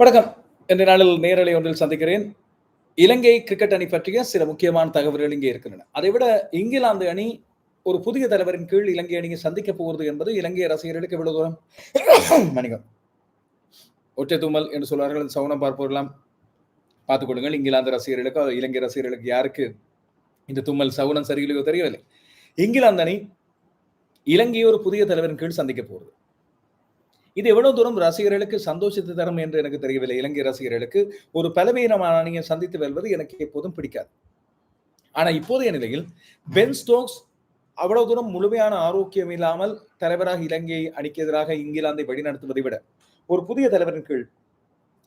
வணக்கம். என்ற நாளில் நேரலை ஒன்றில் சந்திக்கிறேன். இலங்கை கிரிக்கெட் அணி பற்றிய சில முக்கியமான தகவல்கள் இங்கே இருக்கின்றன. அதைவிட இங்கிலாந்து அணி ஒரு புதிய தலைவரின் கீழ் இலங்கை அணியை சந்திக்க போகிறது என்பது இலங்கை ரசிகர்களுக்கு எவ்வளவு தூரம்? மணிகம் ஒற்றை தும்மல் என்று சொல்வார்கள். சவுனம் பார்ப்பவர்களாம் பார்த்துக்கொள்ளுங்கள் இங்கிலாந்து ரசிகர்களுக்கு இலங்கை ரசிகர்களுக்கு யாருக்கு இந்த தும்மல் சவுனம் சரியில்லையோ தெரியவில்லை. இங்கிலாந்து அணி இலங்கையை ஒரு புதிய தலைவரின் கீழ் சந்திக்க போகிறது. இது எவ்வளவு தூரம் ரசிகர்களுக்கு சந்தோஷத்தை தரும் என்று எனக்கு தெரியவில்லை. இலங்கை ரசிகர்களுக்கு ஒரு பலவீனமான அணியை சந்தித்து வெல்வது எனக்கு எப்போதும் பிடிக்காது. ஆனா இப்போதைய நிலையில் பென் ஸ்டோக்ஸ் அவ்வளவு தூரம் முழுமையான ஆரோக்கியம் இல்லாமல் தலைவராக இலங்கை அணிக்கு எதிராக இங்கிலாந்தை வழிநடத்துவதை விட ஒரு புதிய தலைவரின் கீழ்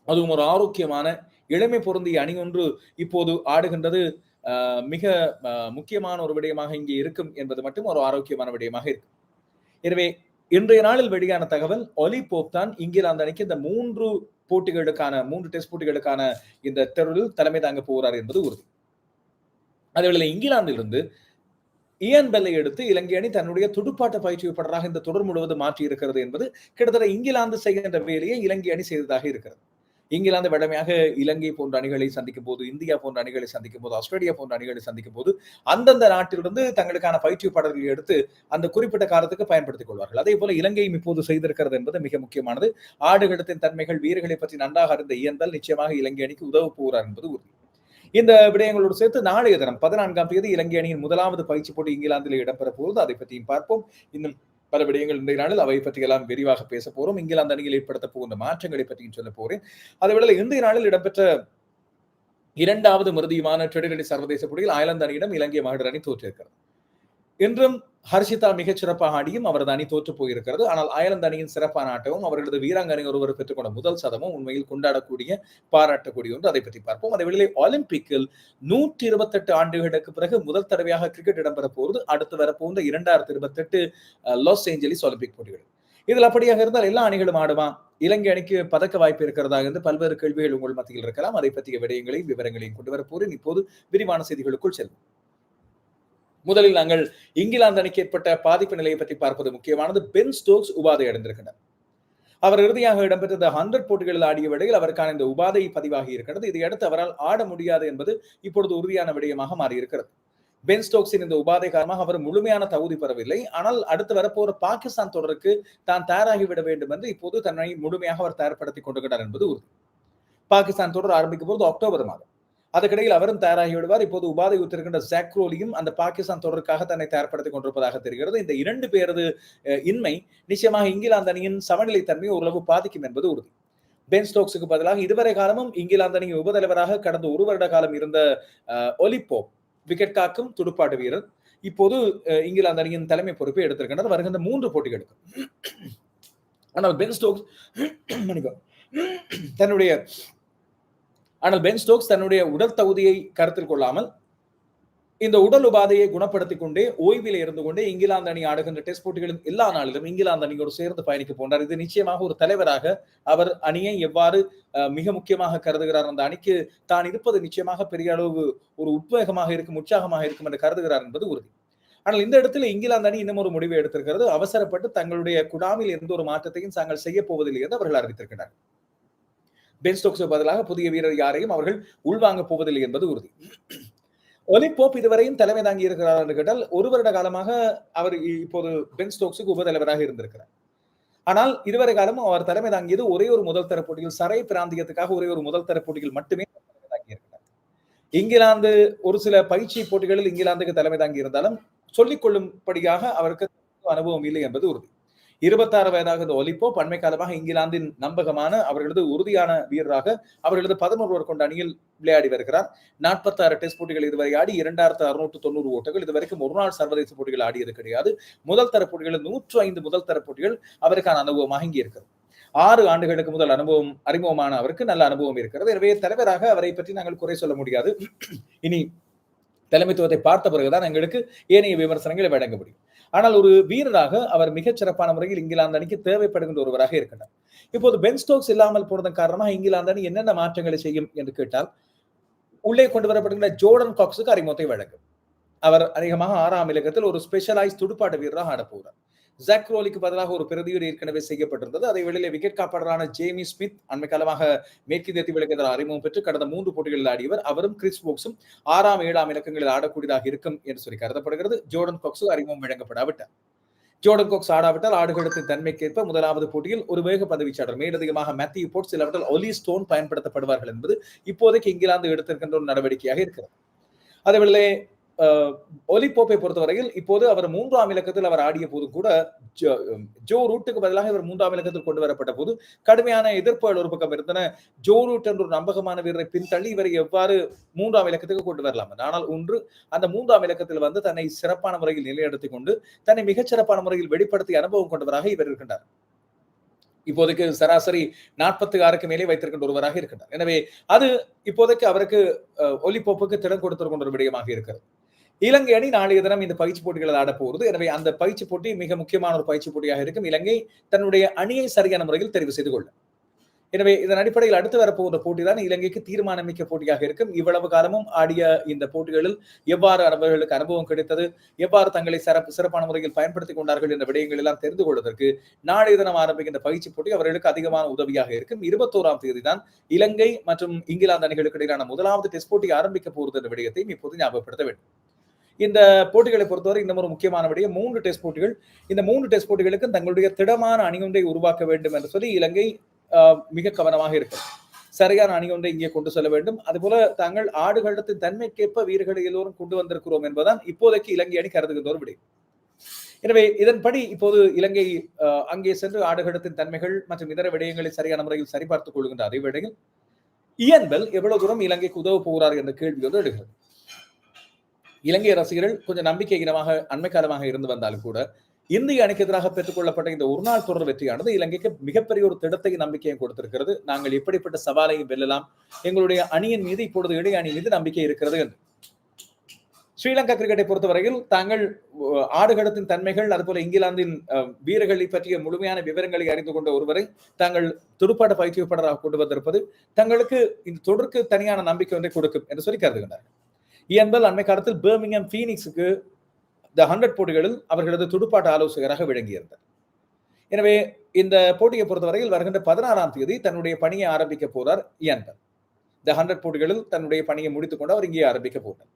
அதுவும் ஒரு ஆரோக்கியமான இளமை பொருந்திய அணி ஒன்று இப்போது ஆடுகின்றது. மிக முக்கியமான ஒரு விடயமாக இங்கே இருக்கும் என்பது மட்டும் ஒரு ஆரோக்கியமான விடயமாக இருக்கும் எனவே இன்றைய நாளில் வெளியான தகவல் ஒலி போப் தான் இங்கிலாந்து அணிக்கு இந்த மூன்று போட்டிகளுக்கான மூன்று டெஸ்ட் போட்டிகளுக்கான இந்த தெருவில் தலைமை தாங்க போகிறார் என்பது உறுதி. அதேவேளை இங்கிலாந்திலிருந்து இயன் பெல்லை எடுத்து இலங்கை அணி தன்னுடைய துடுப்பாட்ட பயிற்சியப்படராக இந்த தொடர் முழுவதும் மாற்றி இருக்கிறது என்பது கிட்டத்தட்ட இங்கிலாந்து செய்கின்ற வேலையை இலங்கை அணி செய்ததாக இருக்கிறது. இங்கிலாந்து வழமையாக இலங்கை போன்ற அணிகளை சந்திக்கும் போது இந்தியா போன்ற அணிகளை சந்திக்கும் போது ஆஸ்திரேலியா போன்ற அணிகளை சந்திக்கும் போது அந்தந்த நாட்டிலிருந்து தங்களுக்கான பயிற்சி எடுத்து அந்த குறிப்பிட்ட காலத்துக்கு பயன்படுத்திக் கொள்வார்கள். அதே போல இலங்கையும் இப்போது செய்திருக்கிறது என்பது மிக முக்கியமானது. ஆடுகளத்தின் தன்மைகள் வீரர்களை பற்றி நன்றாக அறிந்த இயந்தல் நிச்சயமாக இலங்கை அணிக்கு உதவ போகிறார் என்பது உறுதி. இந்த விடயங்களோடு சேர்த்து நாளைய தினம் பதினான்காம் தேதி இலங்கை அணியின் முதலாவது பயிற்சி போட்டி இங்கிலாந்தில் இடம்பெற போகிறது. அதை பற்றியும் பார்ப்போம். இன்னும் பல விடயங்கள் இன்றைய நாளில் அவை பற்றியெல்லாம் விரிவாக பேச போறோம். இங்கிலாந்து அணியில் ஏற்படுத்த போகின்ற மாற்றங்களை பற்றியும் சொல்ல போறேன். அதேவேளை இன்றைய நாளில் இடம்பெற்ற இரண்டாவது மறுதியுமான ட்ரெடினடி சர்வதேச போட்டியில் அயர்லாந்து அணியிடம் இலங்கை மகளிர் அணி தோற்றிருக்கிறது. இன்றும் ஹர்ஷிதா மிகச் சிறப்பாக ஆடியும் அவரது அணி தோற்று போயிருக்கிறது. ஆனால் அயர்லாந்து அணியின் சிறப்பான ஆட்டமும் அவர்களது வீராங்கனை ஒருவர் பெற்றுக்கொண்ட முதல் சதமும் உண்மையில் கொண்டாடக்கூடிய பாராட்டக்கூடிய ஒன்று. அதை பற்றி பார்ப்போம். அதே வேளையில் ஒலிம்பிக்கில் நூற்றி இருபத்தெட்டு ஆண்டுகளுக்கு பிறகு முதல் தடவையாக கிரிக்கெட் இடம்பெற போகிறது அடுத்து வரப்போகிற இரண்டாயிரத்தி இருபத்தெட்டு லாஸ் ஏஞ்சலிஸ் ஒலிம்பிக் போட்டிகள். இதில் அப்படியாக இருந்தால் எல்லா அணிகளும் ஆடுமா? இலங்கை அணிக்கு பதக்க வாய்ப்பு இருக்கிறதா என்று பல்வேறு கேள்விகள் உங்கள் மத்தியில் இருக்கலாம். அதை பற்றிய விடயங்களையும் விவரங்களையும் கொண்டு வரப்போறேன் இப்போது விரிவான செய்திகளுக்குள் செல்வோம். முதலில் நாங்கள் இங்கிலாந்து அணிக்கு ஏற்பட்ட பாதிப்பு நிலையை பற்றி பார்ப்பது முக்கியமானது. பென் ஸ்டோக்ஸ் உபாதை அடைந்திருக்கின்றார் அவர் இறுதியாக இடம்பெற்ற ஹண்ட்ரட் போட்டிகளில் ஆடிய வேளையில் அவருக்கான இந்த உபாதை பதிவாகி இருக்கிறது. இதையடுத்து அவரால் ஆட முடியாது என்பது இப்பொழுது உறுதியான விடயமாக மாறியிருக்கிறது. பென் ஸ்டோக்ஸின் இந்த உபாதை காரணமாக அவர் முழுமையான தகுதி பெறவில்லை. ஆனால் அடுத்து வரப்போற பாகிஸ்தான் தொடருக்கு தான் தயாராகிவிட வேண்டும் என்று இப்போது தன்னை முழுமையாக அவர் தயார்படுத்திக் கொண்டிருக்கிறார் என்பது உறுதி. பாகிஸ்தான் தொடர் ஆரம்பிக்கும் போது அக்டோபர் மாதம். அதற்கிடையில் அவரும் தயாராகி விடுவார் இப்போது உபாதை உத்திருக்கின்ற ஜாக்ரோலியும் அந்த பாகிஸ்தான் தொடருக்காக தன்னை தயார்படுத்திக் கொண்டிருப்பதாக தெரிகிறது. இந்த இரண்டு பேரது இன்மை நிச்சயமாக இங்கிலாந்து அணியின் சமநிலை தன்மையை ஓரளவு பாதிக்கும் என்பது உறுதி. பென் ஸ்டோக்ஸுக்கு பதிலாக இதுவரை காலமும் இங்கிலாந்து அணியின் உபதலைவராக கடந்த ஒரு வருட காலம் இருந்த ஒலிப்போ விக்கெட் காக்கும் துடுப்பாட்டு வீரர். இப்போது இங்கிலாந்து அணியின் தலைமை பொறுப்பை எடுத்திருக்கின்றது வருகின்ற மூன்று போட்டிகளுக்கு. ஆனால் பென் ஸ்டோக்ஸ் தன்னுடைய ஆனால் பென் ஸ்டோக்ஸ் தன்னுடைய உடல் தகுதியை கருத்தில் கொள்ளாமல் இந்த உடல் உபாதையை குணப்படுத்திக் கொண்டே ஓய்வில் இருந்து கொண்டே இங்கிலாந்து அணி ஆடுகின்ற டெஸ்ட் போட்டிகளின் எல்லா நாளிலும் இங்கிலாந்து அணியோடு சேர்ந்து பயணிக்க போன்றார் இது நிச்சயமாக ஒரு தலைவராக அவர் அணியை எவ்வாறு மிக முக்கியமாக கருதுகிறார் அந்த அணிக்கு தான் இருப்பது நிச்சயமாக பெரிய அளவு ஒரு உத்வேகமாக இருக்கும் உற்சாகமாக இருக்கும் என்று கருதுகிறார் என்பது உறுதி. ஆனால் இந்த இடத்துல இங்கிலாந்து அணி இன்னும் ஒரு முடிவை எடுத்திருக்கிறது. அவசரப்பட்டு தங்களுடைய குடாமில் எந்த ஒரு மாற்றத்தையும் தாங்கள் செய்ய போவதில்லை என்று அவர்கள் அறிவித்திருக்கிறார் பென் ஸ்டோக்ஸுக்கு பதிலாக புதிய வீரர் யாரையும் அவர்கள் உள்வாங்க போவதில்லை என்பது உறுதி. ஒலிபோப் இதுவரையும் தலைமை தாங்கி இருக்கிறார் என்று கேட்டால் ஒரு வருட காலமாக அவர் இப்போது பென் ஸ்டோக்ஸுக்கு உபதலைவராக இருந்திருக்கிறார். ஆனால் இதுவரை காலமும் அவர் தலைமை தாங்கியது ஒரே ஒரு முதல் தர போட்டியில் சரை பிராந்தியத்துக்காக ஒரே ஒரு முதல் தர போட்டியில் மட்டுமே தாங்கி இங்கிலாந்து ஒரு சில பயிற்சி போட்டிகளில் இங்கிலாந்துக்கு தலைமை தாங்கி இருந்தாலும் சொல்லிக் கொள்ளும்படியாக அவருக்கு அனுபவம் இல்லை என்பது உறுதி. இருபத்தாறு வயதாக இந்த ஒலிப்போ பண்மை காலமாக இங்கிலாந்தின் நம்பகமான அவர்களது உறுதியான வீரராக அவர்களது பதினொருவர் கொண்ட அணியில் விளையாடி வருகிறார். நாற்பத்தாறு டெஸ்ட் போட்டிகள் இதுவரை ஆடி இரண்டாயிரத்து அறுநூற்று தொண்ணூறு ஓட்டங்கள் இதுவரைக்கும் ஒரு நாள் சர்வதேச போட்டிகள் ஆடியது கிடையாது முதல் தர போட்டிகளில் நூற்று ஐந்து முதல் தர போட்டிகள் அவருக்கான அனுபவமாக இங்கே இருக்கிறது. ஆறு ஆண்டுகளுக்கு முதல் அனுபவம் அறிமுகமான அவருக்கு நல்ல அனுபவம் இருக்கிறது. எனவே தலைவராக அவரை பற்றி நாங்கள் குறை சொல்ல முடியாது. இனி தலைமைத்துவத்தை பார்த்த பிறகுதான் எங்களுக்கு ஏனைய விமர்சனங்களை வழங்க முடியும். ஆனால் ஒரு வீரராக அவர் மிகச் சிறப்பான முறையில் இங்கிலாந்து அணிக்கு தேவைப்படுகின்ற ஒருவராக இருக்கின்றார். இப்போது பென் ஸ்டோக்ஸ் இல்லாமல் போனதன் காரணமாக இங்கிலாந்து அணி என்னென்ன மாற்றங்களை செய்யும் என்று கேட்டால் உள்ளே கொண்டு வரப்படுகின்ற ஜோர்டன் காக்ஸுக்கு அறிமுகத்தை வழங்கும். அவர் அதிகமாக ஆறாம் இலக்கத்தில் ஒரு ஸ்பெஷலைஸ் துடுப்பாட்ட வீரராக ஆடப்போகிறார் ஜாக் ரோலிக்கு பதிலாக ஒரு பிரதியீடு ஏற்கனவே செய்யப்பட்டிருந்தது. அதை வேளையிலே விக்கெட் காப்பாளரான ஜேமி ஸ்மித் அண்மை காலமாக மேற்கிந்திய தீவுகளுக்கு அறிமுகம் பெற்று கடந்த மூன்று போட்டிகளில் ஆடியவர். அவரும் கிறிஸ் போக்ஸும் ஆறாம் ஏழாம் இலக்கங்களில் ஆடக்கூடியதாக இருக்கும் என்று சொல்லி கருதப்படுகிறது. ஜோர்டன் காக்ஸும் அறிமுகம் வழங்கப்படாவிட்டார். ஜோர்டன் கோக்ஸ் ஆடாவிட்டால் ஆடுகளத்தின் தன்மைக்கேற்ப முதலாவது போட்டியில் ஒரு வேக பதவிச்சாளர் மேலதிகமாக மேத்யூ போர்ட் சிலவற்றில் ஒலி ஸ்டோன் பயன்படுத்தப்படுவார்கள் என்பது இப்போதைக்கு இங்கிலாந்து எடுத்திருக்கின்ற ஒரு நடவடிக்கையாக இருக்கிறது. அதேவேளை ஒலிப்போப்பை பொறுத்தவரையில் இப்போது அவர் மூன்றாம் இலக்கத்தில் அவர் ஆடிய போது கூட ஜோ ரூட்டுக்கு பதிலாக இவர் மூன்றாம் இலக்கத்தில் கொண்டு வரப்பட்ட போது கடுமையான எதிர்ப்புகள் ஒரு பக்கம் இருந்தன. ஜோ ரூட் என்ற ஒரு நம்பகமான வீரரை பின்தள்ளி இவரை எவ்வாறு மூன்றாம் இலக்கத்துக்கு கொண்டு வரலாம்? ஆனால் ஒன்று அந்த மூன்றாம் இலக்கத்தில் வந்து தன்னை சிறப்பான முறையில் நிலையெடுத்துக் கொண்டு தன்னை மிகச் சிறப்பான முறையில் வெளிப்படுத்திய அனுபவம் கொண்டவராக இவர் இருக்கின்றார். இப்போதைக்கு சராசரி நாற்பத்தி ஆறுக்கு மேலே வைத்திருக்கின்ற ஒருவராக இருக்கின்றார். எனவே அது இப்போதைக்கு அவருக்கு ஒலிப்போப்புக்கு திறன் கொடுத்திருக்கின்ற ஒரு விடயமாக இருக்கிறது. இலங்கை அணி நாளைய தினம் இந்த பயிற்சி போட்டிகள் ஆட போகிறது. எனவே அந்த பயிற்சி போட்டி மிக முக்கியமான ஒரு பயிற்சி போட்டியாக இருக்கும். இலங்கை தன்னுடைய அணியை சரியான முறையில் தெரிவு செய்து கொள்ளும் எனவே இதன் அடிப்படையில் அடுத்து வரப்போகிற போட்டி தான் இலங்கைக்கு தீர்மானமிக்க போட்டியாக இருக்கும். இவ்வளவு காலமும் ஆடிய இந்த போட்டிகளில் எவ்வாறு அவர்களுக்கு அனுபவம் கிடைத்தது எவ்வாறு தங்களை சிறப்பு சிறப்பான முறையில் பயன்படுத்திக் கொண்டார்கள் என்ற விடயங்கள் எல்லாம் தெரிந்து கொள்வதற்கு நாளைய தினம் ஆரம்பிக்கின்ற பயிற்சி போட்டி அவர்களுக்கு அதிகமான உதவியாக இருக்கும். இருபத்தோராம் தேதி தான் இலங்கை மற்றும் இங்கிலாந்து அணிகளுக்கு இடையிலான முதலாவது டெஸ்ட் போட்டி ஆரம்பிக்க போகிறது என்ற விடயத்தையும் இப்போது ஞாபகப்படுத்த வேண்டும். இந்த போட்டிகளை பொறுத்தவரை இன்னும் ஒரு முக்கியமான விடயம் மூன்று டெஸ்ட் போட்டிகள் இந்த மூன்று டெஸ்ட் போட்டிகளுக்கும் தங்களுடைய திடமான அணியொன்றை உருவாக்க வேண்டும் என்று சொல்லி இலங்கை மிக கவனமாக இருக்கும் சரியான அணி ஒன்றை இங்கே கொண்டு செல்ல வேண்டும். அதுபோல தாங்கள் ஆடுகளத்தின் தன்மைக்கேற்ப வீரர்களை எல்லோரும் கொண்டு வந்திருக்கிறோம் என்பதுதான் இப்போதைக்கு இலங்கை அணி கருதுகின்ற ஒரு விடயம். எனவே இதன்படி இப்போது இலங்கை அங்கே சென்று ஆடுகளத்தின் தன்மைகள் மற்றும் இதர விடயங்களை சரியான முறையில் சரிபார்த்துக் கொள்கின்ற அதே வேளையில் இயன்பல் எவ்வளவு தூரம் இலங்கைக்கு உதவ போகிறார் என்ற கேள்வி வந்து எடுகிறது இலங்கை ரசிகர்கள் கொஞ்சம் நம்பிக்கை இனமாக அண்மை காலமாக இருந்து வந்தாலும் கூட இந்திய அணிக்கு எதிராக பெற்றுக்கொள்ளப்பட்ட இந்த ஒரு நாள் தொடர் வெற்றியானது இலங்கைக்கு மிகப்பெரிய ஒரு திடத்தை நம்பிக்கையும் கொடுத்திருக்கிறது. நாங்கள் எப்படிப்பட்ட சவாலையும் வெல்லலாம் எங்களுடைய அணியின் மீது இப்பொழுது இடையே அணி மீது நம்பிக்கை இருக்கிறது என்று. ஸ்ரீலங்கா கிரிக்கெட்டை பொறுத்தவரையில் தாங்கள் ஆடுகளத்தின் தன்மைகள் அதுபோல இங்கிலாந்தின் வீரர்களை பற்றிய முழுமையான விவரங்களை அறிந்து கொண்ட ஒருவரை தாங்கள் துடுப்பாட்ட பயிற்சியப்படராக கொண்டு வந்திருப்பது தங்களுக்கு இந்த தொடருக்கு தனியான நம்பிக்கை ஒன்றை கொடுக்கும் என்று சொல்லி கருதுகின்றனர் என்பல் அண்மை காலத்தில் பேர்மிங்ஹாம் ஃபீனிக்ஸுக்கு த ஹண்ட்ரட் போட்டிகளில் அவர்களது துடுப்பாட்ட ஆலோசகராக விளங்கியிருந்தார். எனவே இந்த போட்டியை பொறுத்தவரையில் வருகின்ற பதினாறாம் தேதி தன்னுடைய பணியை ஆரம்பிக்க போறார் இயன்பல் த ஹண்ட்ரட் போட்டிகளில் தன்னுடைய பணியை முடித்துக் கொண்டு அவர் இங்கே ஆரம்பிக்க போனார்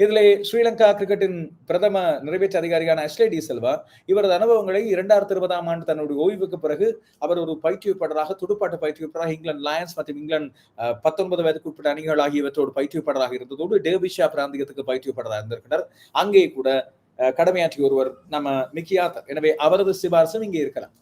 இதில் ஸ்ரீலங்கா கிரிக்கெட்டின் பிரதம நிறைவேற்று அதிகாரியான அஸ்லே டி செல்வா இவரது அனுபவங்களை இரண்டாயிரத்தி இருபதாம் ஆண்டு தன்னுடைய ஓய்வுக்கு பிறகு அவர் ஒரு பயிற்றுவிப்பாளராக துடுப்பாட்ட பயிற்றுவிப்பாளராக இங்கிலாந்து லயன்ஸ் மற்றும் இங்கிலாந்து பத்தொன்பது வயதுக்கு உட்பட்ட அணிகள் ஆகியவற்றோடு பயிற்றுவிப்பாளராக இருந்ததோடு டேபிஷா பிராந்தியத்துக்கு பயிற்றுவிப்பாளராக இருந்திருக்கிறார். அங்கே கூட கடமையாற்றிய ஒருவர் நம்ம மிக்கியாத்தர் எனவே அவரது சிபாரசும் இங்கே இருக்கலாம்.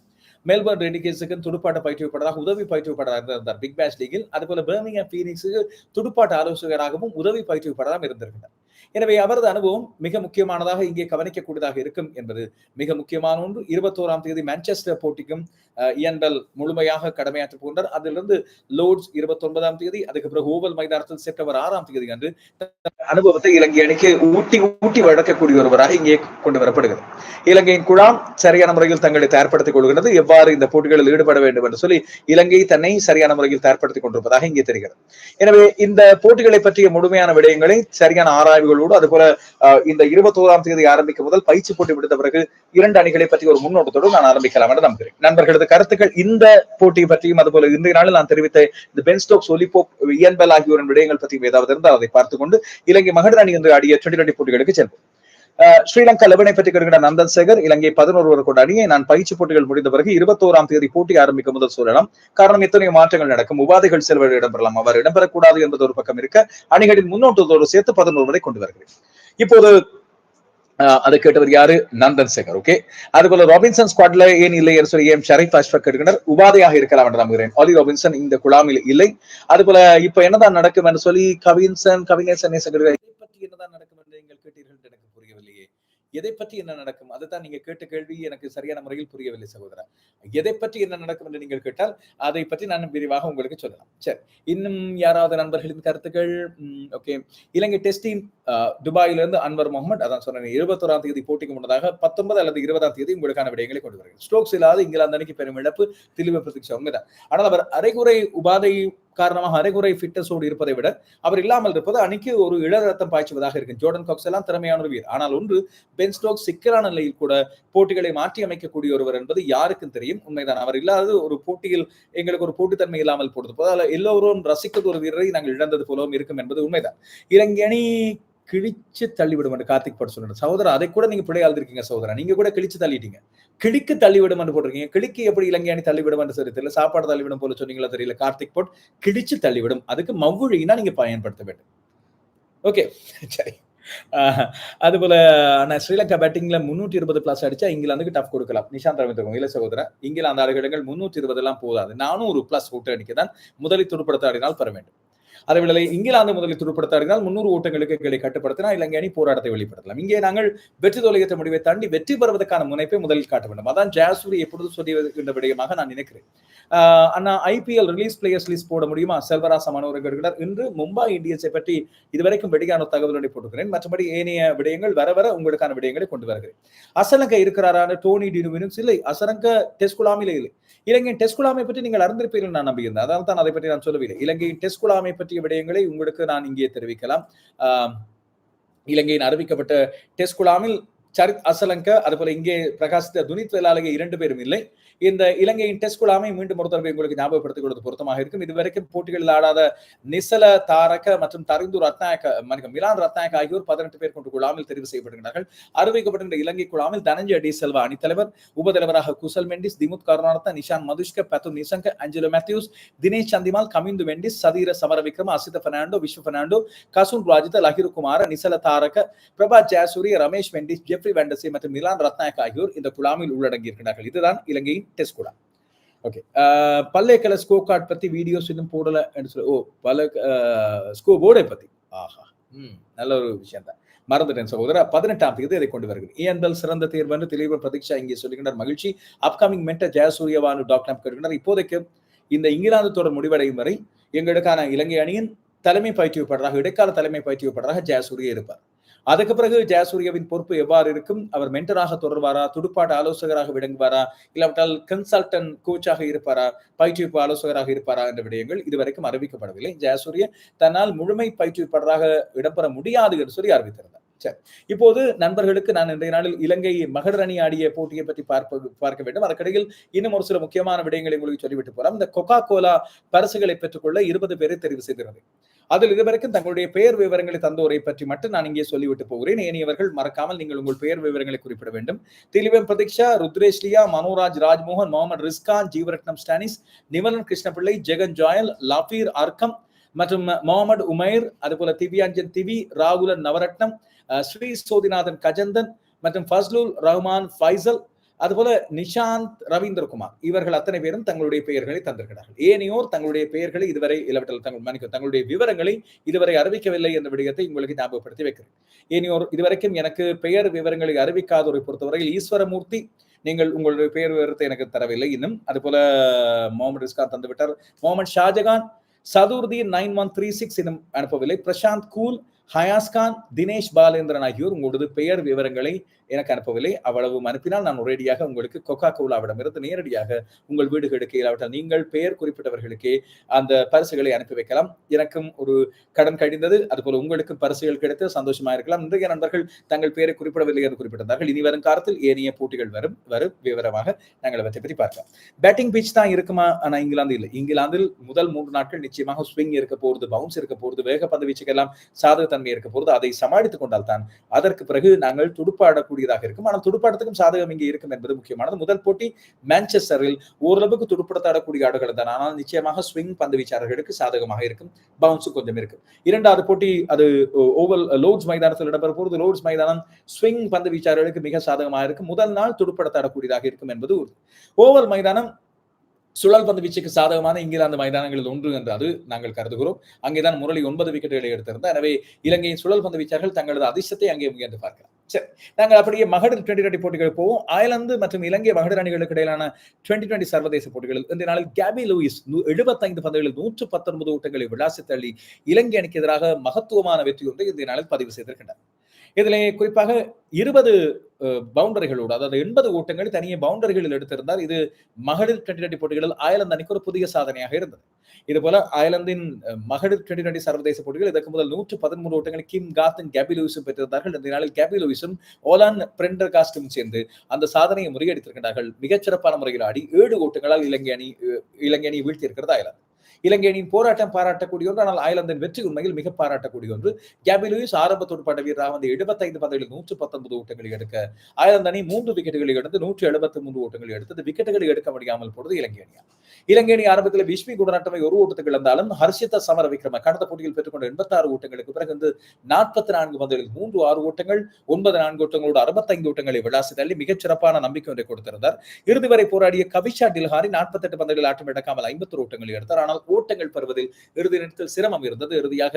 மெல்பர்ன் ரெடிகேஸுக்கு துடுப்பாட்ட பயிற்றுவிப்பாளராக உதவி பயிற்றுவிப்பாளராக இருந்தார் பிக் பேஷ் லீகில் அதுபோல பேர்மிங்ஹாம் பீனிக்ஸுக்கு துடுப்பாட்ட ஆலோசகராகவும் உதவி பயிற்றுவிப்பாளராகவும் இருந்திருக்கிறார். எனவே அவரது அனுபவம் மிக முக்கியமானதாக இங்கே கவனிக்கக்கூடியதாக இருக்கும் என்பது. மிக முக்கியமான ஒன்று. இருபத்தோராம் தேதி மான்செஸ்டர் போட்டிக்கும் இயன்பல் முழுமையாக கடமையாற்ற போகின்றார். அதிலிருந்து லோட்ஸ் இருபத்தொன்பதாம் தேதி அதுக்கு பிறகு ஓவல் மைதானத்தில் செப்டம்பர் ஆறாம் தேதி அன்று அனுபவத்தை இலங்கை அணிக்கு ஊட்டி ஊட்டி வழக்கக்கூடிய ஒருவராக இங்கே கொண்டு வரப்படுகிறது. இலங்கையின் குழாம் சரியான முறையில் தங்களை தயார்படுத்திக் கொள்கிறது எவ்வாறு இந்த போட்டிகளில் ஈடுபட வேண்டும் என்று சொல்லி இலங்கை தன்னை சரியான முறையில் தயார்படுத்திக் கொண்டிருப்பதாக இங்கே தெரிகிறது. எனவே இந்த போட்டிகளை பற்றிய முழுமையான விடயங்களை சரியான ஆராய்வுகள் ஆராய்வுகளோடு அதுபோல இந்த இருபத்தோராம் தேதி ஆரம்பிக்கும் முதல் பயிற்சி போட்டி விடுத்த பிறகு இரண்டு அணிகளை பற்றி ஒரு முன்னோட்டத்தோடு நான் ஆரம்பிக்கலாம் என்று நம்புகிறேன். நண்பர்களது கருத்துக்கள். இந்த போட்டியை பற்றியும் அதுபோல இந்த நாளில் நான் தெரிவித்த இந்த பென்ஸ்டோக்ஸ் ஒலிபோப் இயன்பல் ஆகியோரின் விடயங்கள் பற்றியும் ஏதாவது இருந்தால் அதை பார்த்துக்கொண்டு இலங்கை மகளிர் அணி என்று ஆடிய டுவெண்டி டுவெண்டி போட்டிகளுக்கு செல்வோம். ஸ்ரீலங்கா லெபனை பற்றி கருகிற நந்தன் சேகர் இலங்கை பதினோரு கொண்ட அணியை நான் பயிற்சி போட்டிகள் முடிந்த பிறகு இருபத்தோராம் தேதி போட்டி ஆரம்பிக்கும் முதல் சொல்லலாம் காரணம் எத்தனை மாற்றங்கள் நடக்கும். உபாதைகள் செல்வர்கள் இடம்பெறலாம். அவர் இடம்பெறக்கூடாது என்பது ஒரு பக்கம் இருக்க அணிகளின் முன்னோட்டத்தோடு சேர்த்து பதினோரு வரை கொண்டு வருகிறேன். இப்போது அதை கேட்டவர் யாரு? நந்தன் சேகர் ஓகே அதுபோல ராபின்சன் ஸ்குவாட்ல ஏன் இல்லை என்று சொல்லி ஏன் ஷரீப் அஷ்பக் கேட்கின்றனர்? உபாதையாக இருக்கலாம் என்று நம்புகிறேன். ஆலி ராபின்சன் இந்த குழாமில் இல்லை. அதுபோல இப்ப என்னதான் நடக்கும் என்று சொல்லி கவின்சன் கவினேசன் பற்றி என்னதான் நடக்கும் என்று நீங்கள் கேட்டீர்கள் எனக்கு புரியவில்லையே எதை பற்றி என்ன நடக்கும்? அதுதான் நீங்க கேட்ட கேள்வி எனக்கு சரியான முறையில் புரியவில்லை சகோதரா. எதை பற்றி என்ன நடக்கும் என்று நீங்கள் கேட்டால் அதை பற்றி நான் விரிவாக உங்களுக்கு சொல்லலாம். சரி இன்னும் யாராவது நண்பர்களின் கருத்துக்கள்? ஓகே. இலங்கை டெஸ்டின் துபாயிலிருந்து அன்வர் முகமது அதான் சொன்னேன் இருபத்தோராம் தேதி போட்டிக்கு முன்னதாக பத்தொன்பது அல்லது இருபதாம் தேதி உங்களுக்கான விடயங்களை கொண்டு வருகிறேன் ஸ்ட்ரோக்ஸ் இல்லாத இங்கிலாந்து அணிக்கு பெரும் இழப்பு திலிவ பிரதீட்சா உண்மைதான். ஆனால் அவர் அரைகுறை உபாதை காரணமாக அரைகுறை ஃபிட்னஸோடு இருப்பதை விட அவர் இல்லாமல் இருப்பது அணிக்கு ஒரு இள ரத்தம் பாய்ச்சுவதாக இருக்கும். ஜோர்டன் காக்ஸ் எல்லாம் திறமையான ஒரு வீரர். ஆனால் ஒன்று பென் ஸ்டோக் சிக்கலான நிலையில் கூட போட்டிகளை மாற்றி அமைக்கக்கூடிய ஒருவர் என்பது யாருக்கும் தெரியும். உண்மைதான். அவர் இல்லாதது ஒரு போட்டியில் எங்களுக்கு ஒரு போட்டித்தன்மை இல்லாமல் போடுது. அதில் எல்லோரும் ரசிக்கிறது ஒரு வீரரை நாங்கள் இழந்தது போலவும் இருக்கும் என்பது உண்மைதான். இலங்கை அணி கிழிச்சு தள்ளிவிடும் என்று கார்த்திக் பட் சொல்லணும் சகோதரர் அதை கூட நீங்க பிள்ளை இருக்கீங்க சகோதரன் நீங்க கூட கிழிச்சு தள்ளிட்டீங்க. கிழிக்கு தள்ளிவிடும் என்று போட்டிருக்கீங்க. கிழிக்கு எப்படி இலங்கை அணி தள்ளிவிடும் என்று சரி தெரியல. சாப்பாடு தள்ளிவிடும் போல சொன்னீங்களா தெரியல. கார்த்திக் போட் கிழிச்சு தள்ளிவிடும். அதுக்கு மவ்வுழினா நீங்க பயன்படுத்த வேண்டும். ஓகே. சரி. அதுபோல நான் ஸ்ரீலங்கா பேட்டிங்ல முன்னூற்றி இருபது பிளஸ் அடிச்சா இங்கிலாந்துக்கு டஃப் கொடுக்கலாம். நிஷாந்த் ரவீந்திர இல்ல சகோதரர் இங்கிலாந்து ஆடுகளங்கள் முன்னூற்றி இருபது எல்லாம் போதாது. நானும் ஒரு பிளஸ் விட்டு அடிக்க தான் முதலில் துடுப்படுத்த ஆடினால் பெற வேண்டும். அதேவேளை இங்கிலாந்து முதலில் துடுப்படுத்தார்கள் முன்னூறு ஓட்டங்களுக்கு கீழே கட்டுப்படுத்தினால் இலங்கை அணி போராட்டத்தை வெளிப்படுத்தலாம். இங்கே நாங்கள் வெற்றி தொலைகிற முடிவை தாண்டி வெற்றி பெறுவதற்கான முனைப்பை முதலில் காட்ட வேண்டும். அதான் ஜாசூரி எப்பொழுது சொல்லி வருகின்ற விடயமாக நான் நினைக்கிறேன். அண்ணா ஐபிஎல் ரிலீஸ் பிளேயர்ஸ் லிஸ்ட் போட முடியுமா? செல்வராச மனோரகர் இன்று மும்பை இந்தியன்ஸை பற்றி இதுவரைக்கும் வெடிக்கான தகவல்களை போட்டுக்கிறேன் மற்றபடி ஏனைய விடயங்கள் வர வர உங்களுக்கான விடயங்களை கொண்டு வருகிறேன். அசலங்க இருக்கிறாரான டோனி டினுவினும் இல்லை அசலங்க டெஸ்ட் குலாமிலே இல்லை. இலங்கையின் டெஸ்ட் குழாமை பற்றி நீங்கள் அறிந்திருப்பீர்கள் நான் நம்பியிருந்தேன். அதனால தான் அதை பற்றி நான் சொல்லவில்லை. இலங்கையின் டெஸ்ட் குழாமை பற்றிய விடயங்களை உங்களுக்கு நான் இங்கே தெரிவிக்கலாம். இலங்கையின் அறிவிக்கப்பட்ட டெஸ்ட் குழாமில் சரித் அசலங்க அதுபோல இங்கே பிரகாசித்த துனித் வேலாலய இரண்டு பேரும் இல்லை. இந்த இலங்கையின் டெஸ்ட் குழாமை மீண்டும் ஒரு தடவை உங்களுக்கு ஞாபகப்படுத்திக் கொள்வது பொருத்தமாக இருக்கும். இதுவரைக்கும் போட்டிகளில் ஆடாத நிசல தாரக மற்றும் தரிந்து ரத்நாயக்க மனித மிலான் ரத்நாயக் ஆகியோர் பதினெட்டு பேர் கொண்டு குழாமில் தெரிவு செய்யப்படுகிறார்கள் அறிவிக்கப்படுகின்ற இலங்கை குழாமில் தனஞ்சய டி செல்வா அணித்தலைவர் உபதலைவராக குசல் மெண்டிஸ் திமுத் கருணாரத்த நிஷான் மதுஷ்க பத்து நிசங்க அஞ்சலோ மேத்யூஸ் தினேஷ் சந்திமால் கமிந்து வெண்டிஸ் சதீர சமர விக்ரம அசித பெர்னாண்டோ விஸ்வ பெர்னாண்டோ கசுன் ராஜித லஹிரு குமார நிசல தாரக பிரபா ஜாசூரி ரமேஷ் மெண்டிஸ் ஜெப்ரி வெண்டசி மற்றும் மிலான் ரத்நாயக் ஆகியோர் இந்த குழாமில் உள்ளடங்கியிருக்கிறார்கள். இதுதான் இலங்கையின் டெஸ்ட் கூட. ஓகே பல்லேக்கல ஸ்கோ கார்டு பத்தி வீடியோஸ் இன்னும் போடல சொல்லி ஓ பல ஸ்கோ போர்டை பத்தி. ஆஹா. ம் நல்ல ஒரு விஷயம் தான். மறந்துட்டேன் சகோதரர் பதினெட்டாம் தேதி இதை கொண்டு வருகிறேன். இயந்தல் சிறந்த தேர்வு என்று தெளிவு பிரதீக்ஷா இங்கே சொல்லுகின்றார். மகிழ்ச்சி. அப்கமிங் மென்டர் ஜெயசூரியவானு டாக்டர் கேட்கின்றனர் இப்போதைக்கு இந்த இங்கிலாந்து தொடர் முடிவடையும் வரை எங்களுக்கான இலங்கை அணியின் தலைமை பயிற்றுவிப்படராக இடைக்கால தலைமை பயிற்றுவிப்படராக ஜெயசூரிய இருப்பார். அதுக்கு பிறகு ஜெயசூரியவின் பொறுப்பு எவ்வாறு இருக்கும்? அவர் மென்டராக தொடர்வாரா? துடுப்பாட்ட ஆலோசகராக விளங்குவாரா? இல்லாவிட்டால் கன்சல்டன் கோச்சாக இருப்பாரா? பயிற்றுவிப்பு ஆலோசகராக இருப்பாரா? என்ற விடயங்கள் இதுவரைக்கும் அறிவிக்கப்படவில்லை. ஜெயசூரிய தன்னால் முழுமை பயிற்றுவிப்பாளராக இடம்பெற முடியாது என்று சொல்லி அறிவித்திருந்தார். சரி. இப்போது நண்பர்களுக்கு நான் இன்றைய நாளில் இலங்கை மகளிர் அணி ஆடிய போட்டியை பற்றி பார்ப்ப பார்க்க வேண்டும். அதற்கிடையில் இன்னும் ஒரு சில முக்கியமான விடயங்களை உங்களுக்கு சொல்லிவிட்டு போறோம் இந்த கொக்கா கோலா பரிசுகளை பெற்றுக்கொள்ள இருபது பேரை தெரிவு செய்திருந்தது அதில் இதுவரைக்கும் தங்களுடைய பெயர் விவரங்களை தந்தோரை பற்றி மட்டும் நான் இங்கே சொல்லிவிட்டு போகிறேன். ஏனியவர்கள் மறக்காமல் நீங்கள் உங்கள் பெயர் விவரங்களை குறிப்பிட வேண்டும். திலிவம் பிரதீக்ஷா ருத்ரேஷ்லியா மனோராஜ் ராஜ்மோகன் முகமது ரிஸ்கான் ஜீவரட்னம் ஸ்டானிஸ் நிவலன் கிருஷ்ணபிள்ளை ஜெகன் ஜாயல் லபீர் அர்க்கம் மற்றும் முகமது உமைர் அதுபோல திவ்யாஞ்சன் திவி ராகுலன் நவரத்னம் ஸ்ரீ சோதிநாதன் கஜந்தன் மற்றும் ஃபஸ்லுல் ரஹ்மான் ஃபைசல் அதுபோல நிஷாந்த் ரவீந்திரகுமார் இவர்கள் அத்தனை பேரும் தங்களுடைய பெயர்களை தந்திருக்கிறார்கள். ஏனையோர் தங்களுடைய பெயர்களை இதுவரை இளவட்டல் தங்கள் மன்னிக்கும் தங்களுடைய விவரங்களை இதுவரை அறிவிக்கவில்லை என்ற விடயத்தை உங்களுக்கு ஞாபகப்படுத்தி வைக்கிறேன். ஏனையோர் இதுவரைக்கும் எனக்கு பெயர் விவரங்களை அறிவிக்காதோரை பொறுத்தவரையில் ஈஸ்வரமூர்த்தி நீங்கள் உங்களுடைய பெயர் விவரத்தை எனக்கு தரவில்லை இன்னும். அதுபோல Mohamed ரிஸ்கான் தந்துவிட்டார். Mohamed Shajahan Chathurthi nine one three six இன்னும் அனுப்பவில்லை. பிரசாந்த் கூல் ஹயாஸ்கான் தினேஷ் பாலேந்திரன் ஆகியோர் உங்களது பெயர் விவரங்களை எனக்கு அனுப்பவில்லை. அவ்வளவு அனுப்பினால் நான் ஒரேடியாக உங்களுக்கு கொக்கா கோலாவிடம் இருந்து நேரடியாக உங்கள் வீடுகளுக்கு இல்லாவிட்டால் நீங்கள் பெயர் குறிப்பிட்டவர்களுக்கே அந்த பரிசுகளை அனுப்பி வைக்கலாம். எனக்கும் ஒரு கடன் கழிந்தது. அதுபோல உங்களுக்கும் பரிசுகள் கிடைத்து சந்தோஷமா இருக்கலாம். இன்றைய நண்பர்கள் தங்கள் பெயரை குறிப்பிடவில்லை என்று குறிப்பிட்டிருந்தார்கள். இனி வரும் காலத்தில் ஏனைய போட்டிகள் வரும் வரும். விவரமாக நாங்கள் அவற்றை பற்றி பார்க்கலாம். பேட்டிங் பிச் தான் இருக்குமா? ஆனா இங்கிலாந்து இல்லை. இங்கிலாந்தில் முதல் மூன்று நாட்கள் நிச்சயமாக ஸ்விங் இருக்க போறது பவுன்ஸ் இருக்க போறது வேகப்பந்து வீச்சுக்கெல்லாம் சாதகத்தன்மை இருக்க போறது அதை சமாளித்துக் கொண்டால் தான் அதற்கு பிறகு நாங்கள் துடுப்பாடக்கூடிய கூடியதாக இருக்கும். ஆனால் துடுப்பாட்டத்துக்கும் சாதகம் இங்கே இருக்கும் என்பது முக்கியமானது. முதல் போட்டி மான்செஸ்டரில் ஓரளவுக்கு துடுப்படுத்தாடக்கூடிய ஆடுகள் தான். ஆனால் நிச்சயமாக ஸ்விங் பந்து வீச்சாளர்களுக்கு சாதகமாக இருக்கும். பவுன்ஸும் கொஞ்சம் இருக்கும். இரண்டாவது போட்டி அது ஓவல் லோட்ஸ் மைதானத்தில் இடம்பெற போகிறது லோட்ஸ் மைதானம் ஸ்விங் பந்து வீச்சாளர்களுக்கு மிக சாதகமாக இருக்கும். முதல் நாள் துடுப்படுத்தாடக்கூடியதாக இருக்கும் என்பது ஓவல் மைதானம் சுழல் பந்து வீச்சுக்கு சாதகமான இங்கிலாந்து மைதானங்களில் ஒன்று என்று அது நாங்கள் கருதுகிறோம். அங்கேதான் முரளி ஒன்பது விக்கெட்டுகளை எடுத்திருந்தார். எனவே இலங்கையின் சுழல் பந்து வீச்சார்கள் தங்களது அதிர்ஷ்டத்தை அங்கே முயன்று பார்க்கலாம். சரி நாங்கள் அப்படியே மகளிர் டுவெண்டி டுவெண்டி போட்டிகள் போவோம். அயர்லாந்து மற்றும் இலங்கை மகளிர் அணிகளுக்கு இடையிலான டுவெண்டி டுவெண்டி சர்வதேச போட்டிகளில் இந்த நாளில் கேபி லூயிஸ் எழுபத்தைந்து பந்துகளில் நூற்று பத்தொன்பது ஓட்டங்களை விளாசி தள்ளி இலங்கை அணிக்கு எதிராக மகத்துவமான வெற்றி ஒன்றை இந்த நாளில் பதிவு செய்திருக்கின்றனர் இதில் குறிப்பாக இருபது பவுண்டரிகளோடு அதாவது எண்பது ஓட்டங்கள் தனியே பவுண்டரிகளில் எடுத்திருந்தார். இது மகளிர் டுவெண்டி டுவெண்டி போட்டிகளில் அயர்லாந்து அணிக்கு ஒரு புதிய சாதனையாக இருந்தது. இது போல அயர்லாந்தின் மகளிர் டுவெண்டி டுவெண்டி சர்வதேச போட்டிகள் இதற்கு முதல் நூற்று பதிமூன்று ஓட்டங்களை கிம் காத்தும் கேபி லூயிஸும் பெற்றிருந்தார்கள். இந்த நாளில் கேபி லூயிஸும் ஓலான் பிரெண்டர் காஸ்டும் சேர்ந்து அந்த சாதனையை முறியடித்திருக்கிறார்கள் மிகச்சிறப்பான முறையில் ஆடி ஏழு ஓட்டங்களால் இலங்கை அணி இலங்கை அணி வீழ்த்தியிருக்கிறது அயர்லாந்து. இலங்கை அணியின் போராட்டம் பாராட்டக்கூடிய ஒன்று ஆனால் அயர்லாந்தின் வெற்றி உண்மையில் மிக பாராட்டக்கூடிய ஒன்று. கேபி லூயிஸ் ஆரம்ப துடுப்பாட்ட வீரராக வந்து எழுபத்தைந்து பந்துகளில் நூற்று பத்தொன்பது ஓட்டங்களை எடுக்க அயர்லாந்து அணி மூன்று விக்கெட்டுகளை எடுத்து நூற்றி எழுபத்தி மூன்று ஓட்டங்களை எடுத்தது. விக்கெட்டுகளை எடுக்க முடியாமல் போனது இலங்கை அணியா இலங்கை அணி ஆரம்பத்தில் விஷ்மி குணநாட்டமை ஒரு ஓட்டத்துக்கு இழந்தாலும் ஹர்ஷிதா சமர விக்ரம கடந்த போட்டியில் பெற்றுக்கொண்ட எண்பத்தி ஆறு ஓட்டங்களுக்கு பிறகு வந்து நாற்பத்தி நான்கு பந்துகளில் மூன்று ஆறு ஓட்டங்கள் ஒன்பது நான்கு ஓட்டங்களோடு அறுபத்தைந்து ஓட்டங்களை விளாசி தள்ளி மிகச்சிறப்பான நம்பிக்கை ஒன்றை கொடுத்திருந்தார். இறுதி வரை போராடிய கவிஷா டில்ஹாரி நாற்பத்தி எட்டு பந்துகளில் ஆட்டம் இழக்காமல் ஐம்பத்தி ஓட்டங்களை எடுத்தார். ஆனால் ஓட்டங்கள் பெறுவதில் இறுதி நேரத்தில் சிரமம் இருந்தது. இறுதியாக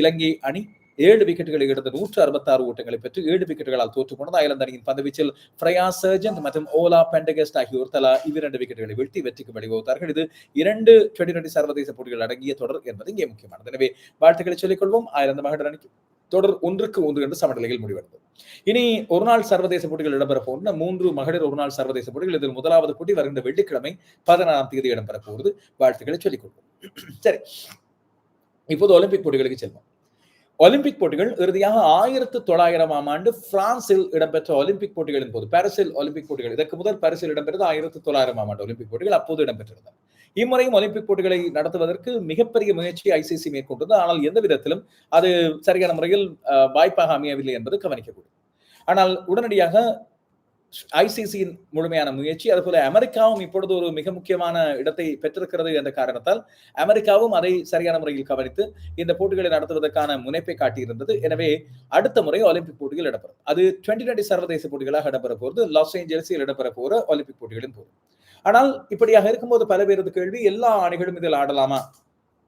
இலங்கை அணி ஏழு விக்கெட்டுகளை எடுத்து நூற்று அறுபத்தி ஆறு ஓட்டங்களை பெற்று ஏழு விக்கெட்டுகளால் தோற்று போனது. அயர்லாந்து அணியின் பந்துவீச்சில் ஃப்ரையா சர்ஜன் மற்றும் ஓலா பெண்டகஸ்ட் ஆகியோர் தலா இரண்டு விக்கெட்டுகளை வீழ்த்தி வெற்றிக்கு வழிவகுத்தார்கள். இது இரண்டு டுவெண்டி டுவெண்டி சர்வதேச போட்டிகள் அடங்கிய தொடர் என்பது இங்கே முக்கியமானது. எனவே வாழ்த்துக்களை சொல்லிக்கொள்வோம். அயர்லாந்து மகளிர் அணிக்கு தொடர் ஒன்றுக்கு ஒன்று என்று சமநிலையில் முடிவடைந்தது. இனி ஒரு நாள் சர்வதேச போட்டிகள் இடம்பெற போன்ற மூன்று மகளிர் ஒரு நாள் சர்வதேச போட்டிகள். இதில் முதலாவது போட்டி வருகின்ற வெள்ளிக்கிழமை பதினாறாம் தேதி இடம்பெற போகிறது. வாழ்த்துக்களை சொல்லிக்கொள்வோம். சரி. இப்போது ஒலிம்பிக் போட்டிகளுக்கு செல்வோம். ஒலிம்பிக் போட்டிகள் இறுதியாக ஆயிரத்து தொள்ளாயிரமாம் ஆண்டு பிரான்சில் இடம்பெற்ற ஒலிம்பிக் போட்டிகளின் போது பாரிஸில் ஒலிம்பிக் போட்டிகள் இதற்கு முதல் பாரிஸில் இடம்பெற்றது ஆயிரத்து தொள்ளாயிரமாம் ஆண்டு ஒலிம்பிக் போட்டிகள் அப்போது இடம்பெற்றிருந்தன. இம்முறையும் ஒலிம்பிக் போட்டிகளை நடத்துவதற்கு மிகப்பெரிய முயற்சி ஐசிசி மேற்கொண்டது ஆனால் எந்த விதத்திலும் அது சரியான முறையில் வாய்ப்பாக அமையவில்லை என்பது கவனிக்கக்கூடும். ஆனால் உடனடியாக ஐசிசியின் முழுமையான முயற்சி அதுபோல அமெரிக்காவும் இப்பொழுது ஒரு மிக முக்கியமான இடத்தை பெற்றிருக்கிறது என்ற காரணத்தால் அமெரிக்காவும் அதை சரியான முறையில் கவனித்து இந்த போட்டிகளை நடத்துவதற்கான முனைப்பை காட்டியிருந்தது. எனவே அடுத்த முறை ஒலிம்பிக் போட்டிகள் இடம்பெறும். அது டுவெண்டி டுவெண்டி சர்வதேச போட்டிகளாக இடம்பெற போகிறது. லாஸ் ஏஞ்சல்ஸில் இடம்பெற போகிற ஒலிம்பிக் போட்டிகளின் போது. ஆனால் இப்படியாக இருக்கும்போது பல பேரது கேள்வி எல்லா அணிகளும் இதில் ஆடலாமா?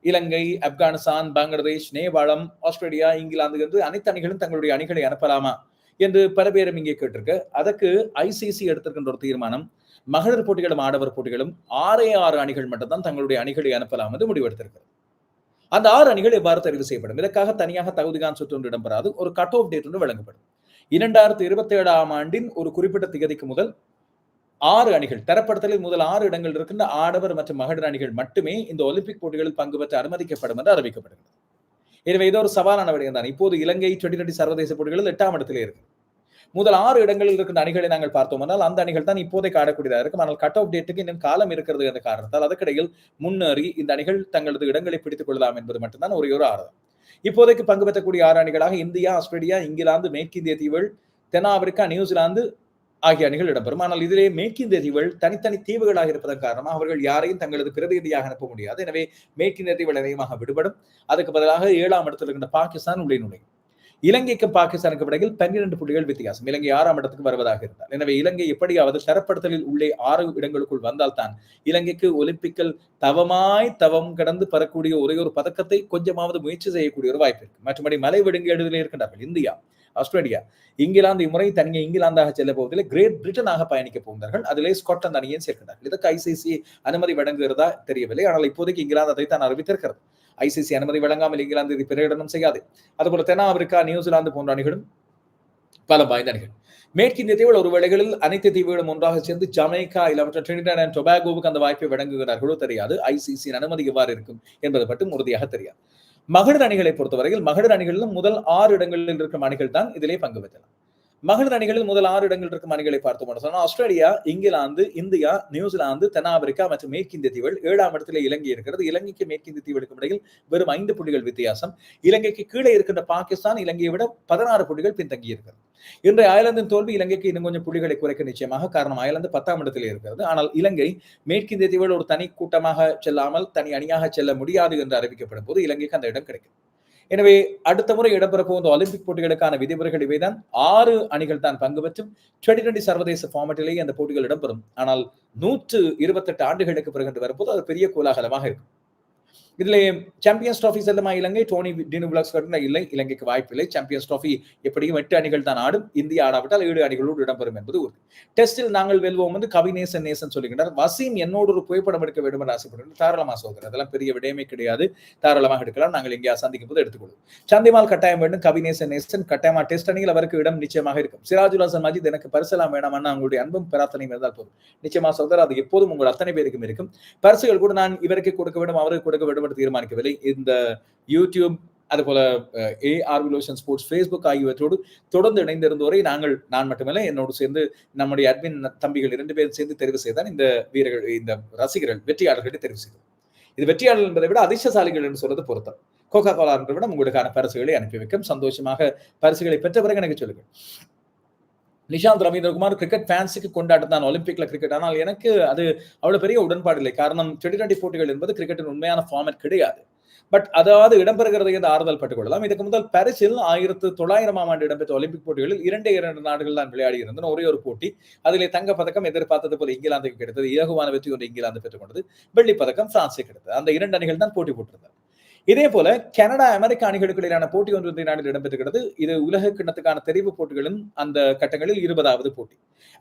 இலங்கை ஆப்கானிஸ்தான் பங்களாதேஷ் நேபாளம் ஆஸ்திரேலியா இங்கிலாந்து என்று அனைத்து அணிகளும் தங்களுடைய அணிகளை அனுப்பலாமா? என்று பல பேரும் இங்கே கேட்டிருக்கு. அதற்கு ஐசிசி எடுத்திருக்கின்ற ஒரு தீர்மானம் மகளிர் போட்டிகளும் ஆடவர் போட்டிகளும் ஆறே ஆறு அணிகள் மட்டும்தான் தங்களுடைய அணிகளை அனுப்பலாம் என்று முடிவெடுத்திருக்கிறது. அந்த ஆறு அணிகள் எவ்வாறு தெரிவு செய்யப்படும்? இதற்காக தனியாக தகுதிகான் சுற்று ஒன்று இடம்பெறாது ஒரு கட் ஆஃப் டேட் ஒன்று வழங்கப்படும். இரண்டாயிரத்தி இருபத்தி ஏழாம் ஆண்டின் ஒரு குறிப்பிட்ட திகதிக்கு முதல் ஆறு அணிகள் தரப்படுத்தலில் முதல் ஆறு இடங்கள் இருக்கின்ற ஆடவர் மற்றும் மகளிர் அணிகள் மட்டுமே இந்த ஒலிம்பிக் போட்டிகளில் பங்கு பெற்று அனுமதிக்கப்படும் என்று அறிவிக்கப்படுகிறது. எனவே இது ஒரு சவாலான விடயம் தான். இப்போது இலங்கை டுவெண்டி டுவெண்டி சர்வதேச போட்டிகளில் எட்டாம் இடத்திலே இருக்கு. முதல் ஆறு இடங்களில் இருக்கின்ற அணிகளை நாங்கள் பார்த்தோம் என்றால் அந்த அணிகள் தான் இப்போதைக்கு ஆடக்கூடியதாக இருக்கும். ஆனால் கட் ஆஃப் டேட்டுக்கு இன்னும் காலம் இருக்கிறது என்ற காரணத்தால் அதற்கிடையில் முன்னேறி இந்த அணிகள் தங்களது இடங்களை பிடித்துக் கொள்ளலாம் என்பது மட்டும்தான் ஒரே ஒரு ஆறுதல் இப்போதைக்கு பங்கு பெற்றக்கூடிய ஆறு அணிகளாக இந்தியா ஆஸ்திரேலியா இங்கிலாந்து மேற்கிந்திய தீவுகள் தென்னாப்பிரிக்கா நியூசிலாந்து ஆகிய அணிகள் இடம்பெறும். ஆனால் இதிலே மேற்கிந்திய தீவுகள் தனித்தனி தீவுகளாக இருப்பதன் காரணமாக அவர்கள் யாரையும் தங்களது பிரதிநிதியாக அனுப்ப முடியாது. எனவே மேற்கிந்திய தீவுகள் அதிகமாக விடுபடும். அதுக்கு பதிலாக ஏழாம் இடத்தில் இருக்கின்ற பாகிஸ்தான் உள்ளே நுழையும். இலங்கைக்கும் பாகிஸ்தானுக்கு இடையில் பன்னிரண்டு புள்ளிகள் வித்தியாசம். இலங்கை ஆறாம் இடத்துக்கு வருவதாக இருந்தால் எனவே இலங்கை எப்படியாவது தரப்படுத்தலில் உள்ளே ஆறு இடங்களுக்குள் வந்தால் தான் இலங்கைக்கு ஒலிம்பிக்கில் தவமாய் தவம் கடந்து பெறக்கூடிய ஒரே ஒரு பதக்கத்தை கொஞ்சமாவது முயற்சி செய்யக்கூடிய ஒரு வாய்ப்பு இருக்கு. மற்றபடி மலை விடுங்கேடுதலில் இருக்கின்றார்கள் இந்தியா. ஆஸ்திரேலியா இங்கிலாந்து இம்முறை தனியே இங்கிலாந்தாக செல்ல போவதில்லை. கிரேட் பிரிட்டனாக பயணிக்க போகிறார்கள் அதிலே ஸ்காட்லாந்து அணியை சேர்க்கிறார்கள் இதற்கு ஐசிசி அனுமதி வழங்குகிறதா தெரியவில்லை. ஆனால் இப்போதைக்கு இங்கிலாந்து அதை தான் அறிவித்திருக்கிறது ஐசிசி அனுமதி வழங்காமல் இங்கிலாந்து இது பிரகடனம் செய்யாது. அதுபோல தென்னாப்பிரிக்கா நியூசிலாந்து போன்ற அணிகளும் பல வாய்ந்த அணிகள். மேற்கிந்திய தீவுகள் ஒரு வேளைகளில் அனைத்து தீவுகளும் ஒன்றாக சேர்ந்து ஜமைக்கா இல்லாமற்ற ட்ரினிடாட் அண்ட் டொபாகோவுக்கு அந்த வாய்ப்பை வழங்குகிறார்களோ தெரியாது. ஐசிசியின் அனுமதி எவ்வாறு இருக்கும் என்பது மட்டும் உறுதியாக தெரியாது. மகளிர் அணிகளை பொறுத்தவரையில் மகளிர் அணிகளிலும் முதல் ஆறு இடங்களில் இருக்கும் அணிகள் தான் இதிலே பங்கு பெற்றலாம் மகளிர் அணிகளில் முதல் ஆறு இடங்கள் இருக்கும் அணிகளை பார்த்தோம் சொன்னால் ஆஸ்திரேலியா இங்கிலாந்து இந்தியா நியூசிலாந்து தென்னாப்பிரிக்கா மற்றும் மேற்கிந்திய தீவுகள் ஏழாம் இடத்துல இலங்கை இருக்கிறது. இலங்கைக்கு மேற்கிந்திய தீவுகளுக்கும் இடையில் வெறும் ஐந்து புள்ளிகள் வித்தியாசம். இலங்கைக்கு கீழே இருக்கின்ற பாகிஸ்தான் இலங்கையை விட பதினாறு புள்ளிகள் பின்தங்கி இருக்கிறது. இன்றைய அயர்லாந்தின் தோல்வி இலங்கைக்கு இன்னும் கொஞ்சம் புள்ளிகளை குறைக்க நிச்சயமாக காரணம் அயர்லாந்து பத்தாம் இடத்தில் இருக்கிறது. ஆனால் இலங்கை மேற்கிந்திய தீவுகள் ஒரு தனி கூட்டமாக செல்லாமல் தனி அணியாக செல்ல முடியாது என்று அறிவிக்கப்படும் போது இலங்கைக்கு அந்த இடம் கிடைக்கும். எனவே அடுத்த முறை இடம்பெற போகிற ஒலிம்பிக் போட்டிகளுக்கான விதிமுறைகள் இவைதான். ஆறு அணிகள் தான் பங்கு பெற்றும். டுவெண்டி டுவெண்டி சர்வதேச ஃபார்மட்டிலேயே அந்த போட்டிகள் இடம்பெறும். ஆனால் நூற்று இருபத்தெட்டு ஆண்டுகளுக்கு பிறகு வரும்போது அது பெரிய கோலாகலமாக இருக்கும். இதுல சாம்பியன்ஸ் டிராஃபி செல்லுமா இலங்கை? டோனி டினு பிளாக்ஸ் இல்லை இலங்கைக்கு வாய்ப்பில்லை. சாம்பியன்ஸ் டிராஃபி எப்படியும் எட்டு அணிகள் தான் ஆடும். இந்தியா ஆடாவிட்டால் ஏழு அணிகளோடு இடம்பெறும் என்பது உறுதி. டெஸ்டில் நாங்கள் வெல்வோம் வந்து கவிநேசன் நேசன் சொல்லுகின்றார். வசீம் என்னோடு ஒரு புகைப்படம் எடுக்க வேண்டும் என்று ஆசைப்படுகிறேன் தாராளமாக சோதரர் அதெல்லாம் பெரிய விடயமே கிடையாது. தாராளமாக எடுக்கலாம். நாங்கள் எங்கேயா சந்திக்கும் போது எடுத்துக்கொள்வோம். சந்திமால் கட்டாயம் வேண்டும். கவிநேசன் நேசன் கட்டாயமா டெஸ்ட் அணியில் அவருக்கு இடம் நிச்சயமாக இருக்கும். சிராஜுல் ஹசன் மஜித் எனக்கு பரிசலாம் வேணாம். அவங்களுடைய அன்பும் பிரார்த்தனையும் இருந்தால் போதும். நிச்சயமா சோதரர் அது எப்போதும் உங்கள் அத்தனை பேருக்கும் இருக்கும். பரிசுகள் கூட நான் இவருக்கு கொடுக்க வேண்டும் அவருக்கு கொடுக்க வேண்டும் என்று தீர்மானிக்கவில்லை. இந்த யூடியூப் அதுபோல ஏ விலோஷன் ஸ்போர்ட்ஸ் ஃபேஸ்புக் ஆகியவற்றோடு தொடர்ந்து இணைந்திருந்தவரை நாங்கள் நான் மட்டுமல்ல என்னோடு சேர்ந்து நம்முடைய அட்மின் தம்பிகள் இரண்டு பேரும் சேர்ந்து தெரிவு செய்தால் இந்த வீரர்கள் இந்த ரசிகர்கள் வெற்றியாளர்களை தெரிவு செய்தோம். இது வெற்றியாளர் என்பதை விட அதிர்ஷ்டசாலிகள் என்று சொல்றது பொருத்தம். கோகா கோலா என்ற விட உங்களுக்கான பரிசுகளை அனுப்பி வைக்கும். சந்தோஷமாக பரிசுகளை பெற்ற பிறகு எனக்கு சொல்லுங்கள். நிஷாந்த் ரவீந்திரகுமார் கிரிக்கெட் ஃபேன்ஸுக்கு கொண்டாட்டம் தான். ஒலிம்பிக்ல கிரிக்கெட் ஆனால் எனக்கு அது அவ்வளவு பெரிய உடன்பாடு இல்லை. காரணம் டுவெண்டி டுவெண்டி போட்டிகள் என்பது கிரிக்கெட்டின் உண்மையான ஃபார்மேட் கிடையாது. பட் அதாவது இடம்பெறுகிறது என்று ஆறுதல் பட்டுக் கொள்ளலாம். இதுக்கு முதல் பாரிஸில் ஆயிரத்து தொள்ளாயிரமாம் ஆண்டு இடம்பெற்ற ஒலிம்பிக் போட்டிகளில் இரண்டே இரண்டு நாடுகள் தான் விளையாடி இருந்தன. ஒரே ஒரு போட்டி. அதிலே தங்க பதக்கம் எதிர்பார்த்தது போல இங்கிலாந்துக்கு கிடைத்தது. இலகுவான வெற்றி ஒன்று இங்கிலாந்து பெற்றுக் கொண்டது. வெள்ளி பதக்கம் பிரான்ஸுக்கு கிடைத்தது. அந்த இரண்டு அணிகள் தான் போட்டி போட்டிருந்தன இதே போல கனடா அமெரிக்க அணிகளுக்கு இடையிலான போட்டி ஒன்று இந்த நாட்டில் இடம்பெற்றுகிறது இது உலக கிண்ணத்துக்கான தெரிவு போட்டிகளின் அந்த கட்டங்களில் இருபதாவது போட்டி.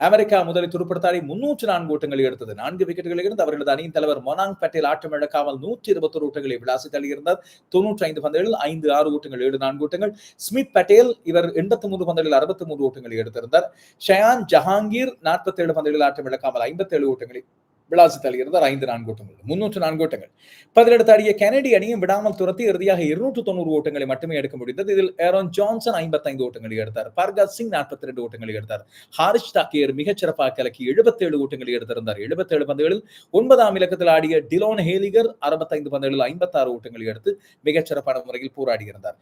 அமெரிக்கா முதலில் துடுப்படுத்தாடி முன்னூற்று நான்கு ஓட்டங்களை எடுத்தது. நான்கு விக்கெட்டுகளில் இருந்து அவர்களது அணியின் தலைவர் மொனாங் பட்டேல் ஆட்டம் இழக்காமல் நூற்றி இருபத்தொரு ஓட்டங்களை விளாசி தள்ளியிருந்தார். தொன்னூற்றி ஐந்து பந்துகளில் ஐந்து ஆறு ஓட்டங்கள் ஏழு நான்கு ஓட்டங்கள். ஸ்மித் பட்டேல் இவர் எண்பத்தி மூன்று பந்துகளில் அறுபத்தி மூன்று ஓட்டங்களை எடுத்திருந்தார். ஷயான் ஜஹாங்கீர் நாற்பத்தி ஏழு பந்துகளில் ஆட்டம் இழக்காமல் ஐம்பத்தி ஏழு ஓட்டங்களை விளாசி தள்ளியிருந்தார் ஐந்து நான்கு ஓட்டங்கள் முன்னூற்று நான்கு ஓட்டங்கள் பதிலெடுத்து ஆடிய கெனடி அணியும் விடாமல் துரத்தி இறுதியாக இருநூற்று தொண்ணூறு ஓட்டங்களை மட்டுமே எடுக்க முடிந்தது. இதில் ஏரோன் ஜான்சன் ஐம்பத்தைந்து ஓட்டங்களை எடுத்தார். பர்காத் சிங் நாற்பத்தி ரெண்டு ஓட்டங்களை எடுத்தார். ஹாரிஷ் தாக்கியர் மிகச்சிறப்பாக கலக்கி எழுபத்தேழு ஓட்டங்களை எடுத்திருந்தார். எழுபத்தேழு பந்துகளில் ஒன்பதாம் இலக்கத்தில் ஆடிய டிலோன் ஹேலிகர் அறுபத்தைந்து பந்துகளில் ஐம்பத்தாறு ஓட்டங்களை எடுத்து மிகச்சிறப்பான முறையில் போராடி இருந்தார்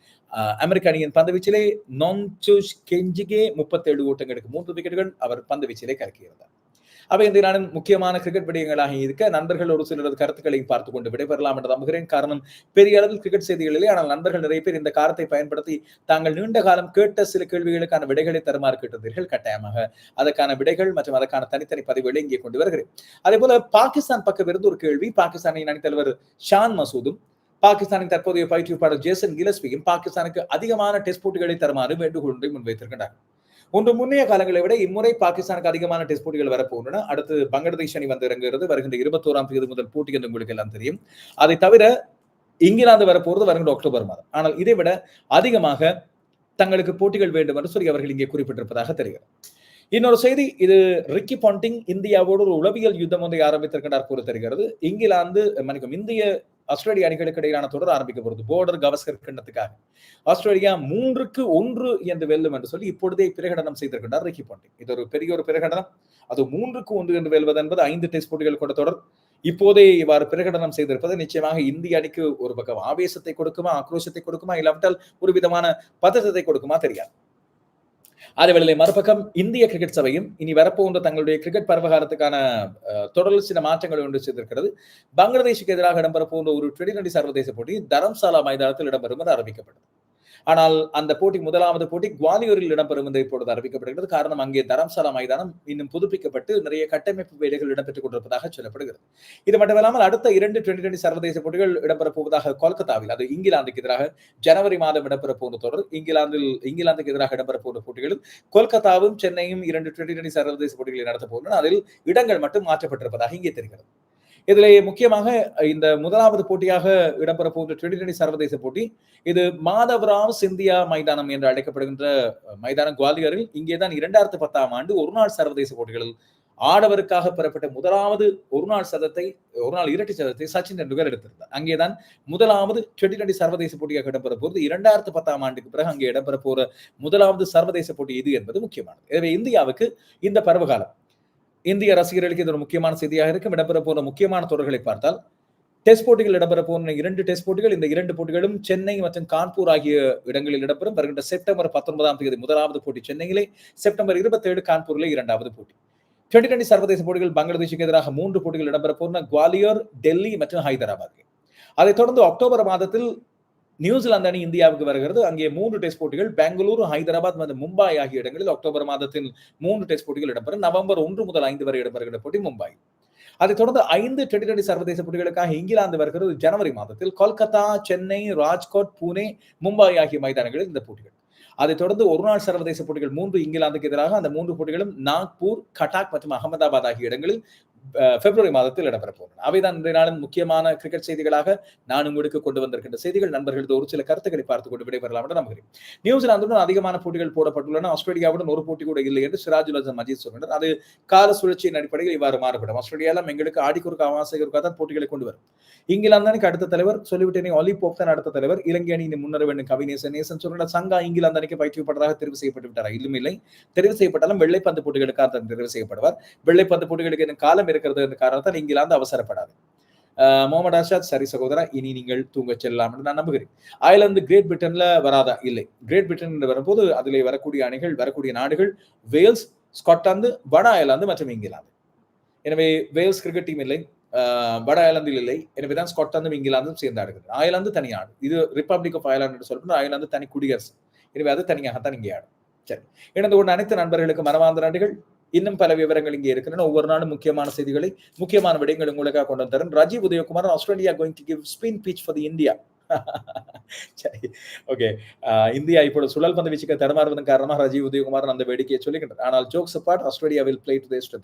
அமெரிக்க அணியின் பந்துவீச்சிலே நொன்சுஷ் கெஞ்சிகே முப்பத்தேழு ஓட்டங்களுக்கு மூன்று விக்கெட்டுகள் அவர் பந்துவீச்சிலே கலக்கியிருந்தார். அவை இந்த நாளின் முக்கியமான கிரிக்கெட் விடயங்களாக இருக்க நண்பர்கள் ஒரு சிலரது கருத்துக்களையும் பார்த்து கொண்டு விடைபெறலாம் என்று நம்புகிறேன். காரணம் பெரிய அளவில் கிரிக்கெட் செய்திகளிலே ஆனால் நண்பர்கள் நிறைய பேர் இந்த காரத்தை பயன்படுத்தி தாங்கள் நீண்ட காலம் கேட்ட சில கேள்விகளுக்கான விடைகளை தருமாறு கேட்டிருந்தீர்கள். கட்டாயமாக அதற்கான விடைகள் மற்றும் அதற்கான தனித்தனி பதிவுகளை இங்கே கொண்டு வருகிறேன். அதே போல பாகிஸ்தான் பக்கம் இருந்து ஒரு கேள்வி. பாகிஸ்தானின் அணித்தலைவர் ஷான் மசூதும் பாகிஸ்தானின் தற்போதைய பயிற்றுவிப்பாளர் ஜேசன் கிலஸ்பியும் பாகிஸ்தானுக்கு அதிகமான டெஸ்ட் போட்டிகளை தருமாறு வேண்டுகோள் ஒன்றை முன்வைத்திருக்கின்றனர் ஒன்று முன்னைய காலங்களை விட இம்முறை பாகிஸ்தானுக்கு அதிகமான டெஸ்ட் போட்டிகள் வரப்போகின்றன. அடுத்து பங்களாதேஷ் அணி வந்து இறங்குகிறது வருகின்ற இருபத்தோராம் தேதி முதல் போட்டி என்று உங்களுக்கு எல்லாம் தெரியும். அதை தவிர இங்கிலாந்து வரப்போறது வருகின்ற அக்டோபர் மாதம். ஆனால் இதை விட அதிகமாக தங்களுக்கு போட்டிகள் வேண்டும் என்று சொல்லி அவர்கள் இங்கே குறிப்பிட்டிருப்பதாக தெரிகிறது. இன்னொரு செய்தி இது ரிக்கி பாண்டிங் இந்தியாவோடு ஒரு உளவியல் யுத்தம் ஒன்றை ஆரம்பித்திருக்கிறார் கூற தெரிகிறது. இங்கிலாந்து மன்னிக்கும் இந்திய ஆஸ்திரேலிய அணிகளுக்கு இடையிலான தொடர் ஆரம்பிக்க போகிறது. போர்டர் கவஸ்கர் கிண்ணத்துக்காக. ஆஸ்திரேலியா மூன்றுக்கு ஒன்று என்று வெல்லும் என்று சொல்லி இப்பொழுதே பிரகடனம் செய்திருக்கின்றார் ரிக்கி பாண்டிங் இது ஒரு பெரிய ஒரு பிரகடனம். அது மூன்றுக்கு ஒன்று என்று வெல்வது என்பது ஐந்து டெஸ்ட் போட்டிகள் கொண்ட தொடர். இப்போதே இவ்வாறு பிரகடனம் செய்திருப்பது நிச்சயமாக இந்திய அணிக்கு ஒரு பக்கம் ஆவேசத்தை கொடுக்குமா ஆக்ரோஷத்தை கொடுக்குமா இல்லாவிட்டால் ஒரு விதமான பதட்டத்தை கொடுக்குமா தெரியாது. அதேவேளை மறுபக்கம் இந்திய கிரிக்கெட் சபையும் இனி வரப்போன்ற தங்களுடைய கிரிக்கெட் பரவகாரத்துக்கான தொடரில் சில மாற்றங்களை ஒன்று செய்திருக்கிறது. பங்களாதேஷுக்கு எதிராக இடம்பெற போன்ற ஒரு டுவெண்டி சர்வதேச போட்டி தரம்சாலா மைதானத்தில் இடம்பெறும் என அறிவிக்கப்பட்டது. ஆனால் அந்த போட்டி முதலாவது போட்டி குவாலியூரில் இடம்பெறும் என்று இப்பொழுது அறிவிக்கப்படுகிறது. காரணம் அங்கே தரம்சாலா மைதானம் இன்னும் புதுப்பிக்கப்பட்டு நிறைய கட்டமைப்பு வேலைகள் இடம்பெற்றுக் கொண்டிருப்பதாக சொல்லப்படுகிறது. இது மட்டுமில்லாமல் அடுத்த இரண்டு டுவெண்டி டுவெண்டி சர்வதேச போட்டிகள் இடம்பெறப் போவதாக கொல்கத்தாவில் அது இங்கிலாந்துக்கு எதிராக ஜனவரி மாதம் இடம்பெற போன்ற தொடர் இங்கிலாந்தில் இங்கிலாந்துக்கு எதிராக இடம்பெற போன்ற போட்டிகளில் கொல்கத்தாவும் சென்னையும் இரண்டு டுவெண்டி டுவெண்டி சர்வதேச போட்டிகளை நடத்த போகின்றன. அதில் இடங்கள் மட்டும் மாற்றப்பட்டிருப்பதாக இங்கே தெரிகிறது. இதில் முக்கியமாக இந்த முதலாவது போட்டியாக இடம்பெற போகின்ற டுவெண்டி டுவெண்டி சர்வதேச போட்டி இது மாதவராவ் சிந்தியா மைதானம் என்று அழைக்கப்படுகின்ற மைதானம் குவாலியரில் இங்கேதான் இரண்டாயிரத்து பத்தாம் ஆண்டு ஒரு நாள் சர்வதேச போட்டிகளில் ஆடவருக்காக பெறப்பட்ட முதலாவது ஒரு நாள் சதத்தை ஒரு நாள் இரட்டை சதத்தை சச்சின் டெண்டுல்கர் எடுத்திருந்தார். அங்கேதான் முதலாவது டுவெண்டி டுவெண்டி சர்வதேச போட்டியாக இடம்பெற போகிறது. இரண்டாயிரத்து பத்தாம் ஆண்டுக்கு பிறகு அங்கே இடம்பெற போற முதலாவது சர்வதேச போட்டி இது என்பது முக்கியமானது. எனவே இந்தியாவுக்கு இந்த பருவகாலம் இந்திய ரசிகர்களுக்கு இது ஒரு முக்கியமான செய்தியாக இருக்கும். இடம்பெற போன முக்கியமான தொடர்களை பார்த்தால் டெஸ்ட் போட்டிகள் இடம்பெற போன இரண்டு டெஸ்ட் போட்டிகள் இந்த இரண்டு போட்டிகளும் சென்னை மற்றும் கான்பூர் ஆகிய இடங்களில் இடம்பெறும். வருகின்ற செப்டம்பர் பத்தொன்பதாம் தேதி முதலாவது போட்டி சென்னையிலே செப்டம்பர் இருபத்தி ஏழு கான்பூரிலே இரண்டாவது போட்டி. டுவெண்டி டுவெண்டி சர்வதேச போட்டிகள் பங்களாதேஷுக்கு எதிராக மூன்று போட்டிகள் இடம்பெற போன குவாலியர் டெல்லி மற்றும் ஹைதராபாத். அதைத் தொடர்ந்து அக்டோபர் மாதத்தில் நியூசிலாந்து அணி இந்தியாவுக்கு வருகிறது. அங்கே மூன்று டெஸ்ட் போட்டிகள் பெங்களூரு ஹைதராபாத் மற்றும் மும்பை ஆகிய இடங்களில் அக்டோபர் மாதத்தில் மூன்று டெஸ்ட் போட்டிகள் இடம்பெறும். நவம்பர் ஒன்று முதல் ஐந்து வரை இடம்பெறுகிற போட்டி மும்பை. அதைத் தொடர்ந்து ஐந்து டுவெண்டி டுவெண்டி சர்வதேச போட்டிகளுக்காக இங்கிலாந்து வருகிறது ஜனவரி மாதத்தில். கொல்கத்தா சென்னை ராஜ்கோட் பூனே மும்பை ஆகிய மைதானங்களில் இந்த போட்டிகள். அதைத் தொடர்ந்து ஒரு நாள் சர்வதேச போட்டிகள் மூன்று இங்கிலாந்துக்கு எதிராக. அந்த மூன்று போட்டிகளும் நாக்பூர் கட்டாக் மற்றும் அகமதாபாத் ஆகிய இடங்களில் பிப்ரவரி மாதத்தில் இடம்பெற போகின்றன அவைதான் இன்றைய நாளின் முக்கியமான கிரிக்கெட் செய்திகளாக நான் உங்களுக்கு கொண்டு வந்திருக்கின்ற செய்திகள். நண்பர்களது ஒரு சில கருத்துக்களை பார்த்துக் கொண்டு விடைபெறலாம் என்று நம்புகிறேன். நியூசிலாந்துடன் அதிகமான போட்டிகள் போடப்பட்டுள்ளன. ஆஸ்திரேலியாவுடன் ஒரு போட்டி கூட இல்லை என்று சிராஜுல் ஹசன் மஜீத் சொல்கின்றனர். அது கால சுழற்சியின் அடிப்படையில் இவ்வாறு மாறுபடும். ஆஸ்திரேலியாவில் எங்களுக்கு ஆடிக்குறுக்கு அமாவாசைக்கு தான் போட்டிகளை கொண்டு வரும். இங்கிலாந்து அணிக்கு அடுத்த தலைவர் சொல்லிவிட்டேனே ஒலி போப் தான் அடுத்த தலைவர். இலங்கை அணி முன்னர் வேண்டும். கவிநேசன் நேசன் சொல்கிற சங்கா இங்கிலாந்து அணிக்கு பயிற்றுவிப்பட்டதாக தெரிவு செய்யப்பட்டு விட்டார் இல்லும் இல்லை தெரிவு செய்யப்பட்டாலும் வெள்ளைப்பந்து போட்டிகளுக்காக தெரிவு செய்யப்படுவார். வெள்ளைப்பந்து போட்டிகளுக்கு காலம் காலம் இருக்கிறது என்ற காரணத்தால் இங்கிலாந்து அவசரப்படாது. முகமது ஆஷாத் சரி சகோதரா இனி நீங்கள் தூங்க செல்லலாம் என்று நான் நம்புகிறேன். அயர்லாந்து கிரேட் பிரிட்டன்ல வராதா இல்லை. கிரேட் பிரிட்டன் என்று வரும்போது அதிலே வரக்கூடிய அணிகள் வரக்கூடிய நாடுகள் வேல்ஸ் ஸ்காட்லாந்து வட அயர்லாந்து மற்றும் இங்கிலாந்து எனவே வேல்ஸ் கிரிக்கெட் டீம் இல்லை வட அயர்லாந்தில் இல்லை. எனவேதான் ஸ்காட்லாந்தும் இங்கிலாந்தும் சேர்ந்து ஆடுகிறது அயர்லாந்து தனி ஆடு. இது ரிப்பப்ளிக் ஆஃப் அயர்லாந்து என்று சொல்லப்படும். அயர்லாந்து தனி குடியரசு. எனவே அது தனியாகத்தான் இங்கே ஆடும். சரி. இணைந்து கொண்ட அனைத்து நண்பர்களுக்கு மனமார்ந்த நன்றிகள். இன்னும் பல விவரங்கள் இங்கே இருக்கின்றன. ஒவ்வொரு நாளும் முக்கியமான செய்திகளை முக்கியமான விடயங்கள் உங்களுக்காக கொண்டு வந்தரன் Rajeev Udayakumar Australia going to give spin pitch for the India சரி ஓகே இந்தியா இப்போ சுழல் பந்து வீச்சுக்கு தடுமாறுவதன் காரணமாக ரஜீவ் உதயகுமார் அந்த வேடிக்கையை சொல்லுகின்றார். ஆனால் jokes but Australia will play to test